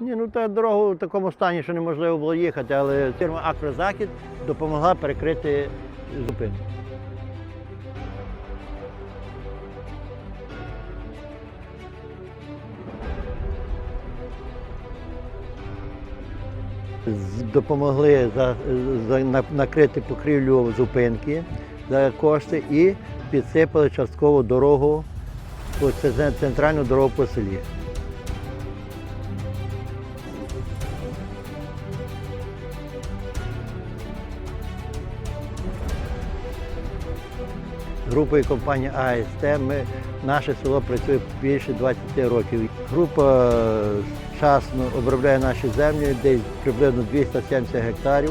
Ні, ну та дорога в такому стані, що неможливо було їхати, але фірма Акрозахід допомогла перекрити зупинку. Допомогли за, за, на- накрити покрівлю зупинки за кошти і підсипали частково дорогу, центральну дорогу по селі. Групою компанії АСТ ми, наше село працює більше 20 років. Група е, вчасно обробляє наші землі, десь приблизно 270 гектарів,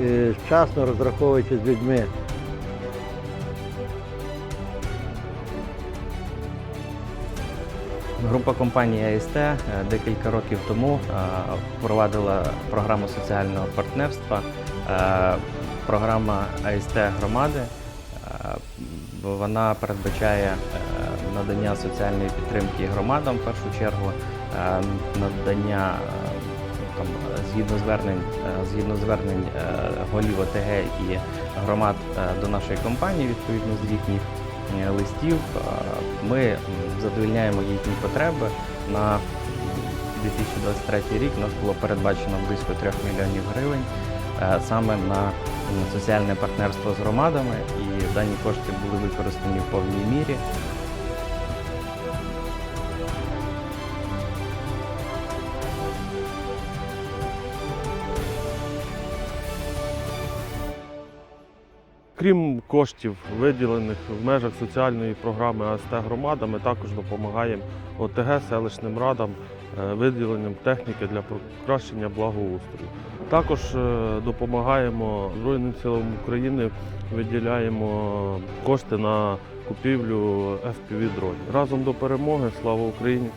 е, вчасно розраховуючи з людьми. Група компанії АСТ е, декілька років тому впровадила програму соціального партнерства. Програма АСТ громади. Вона передбачає е, надання соціальної підтримки громадам в першу чергу, е, надання е, там, згідно звернень, згідно звернень голів ОТГ і громад до нашої компанії, відповідно з е, листів. Ми задовільняємо їхні потреби. На 2023 рік у нас було передбачено близько 3 мільйонів гривень саме на соціальне партнерство з громадами, і дані кошти були використані в повній мірі. Крім коштів, виділених в межах соціальної програми АСТ громада, ми також допомагаємо ОТГ селищним радам е, виділенням техніки для покращення благоустрою. Також е, допомагаємо Збройним силам України, виділяємо кошти на купівлю FPV-дронів. Разом до перемоги. Слава Україні!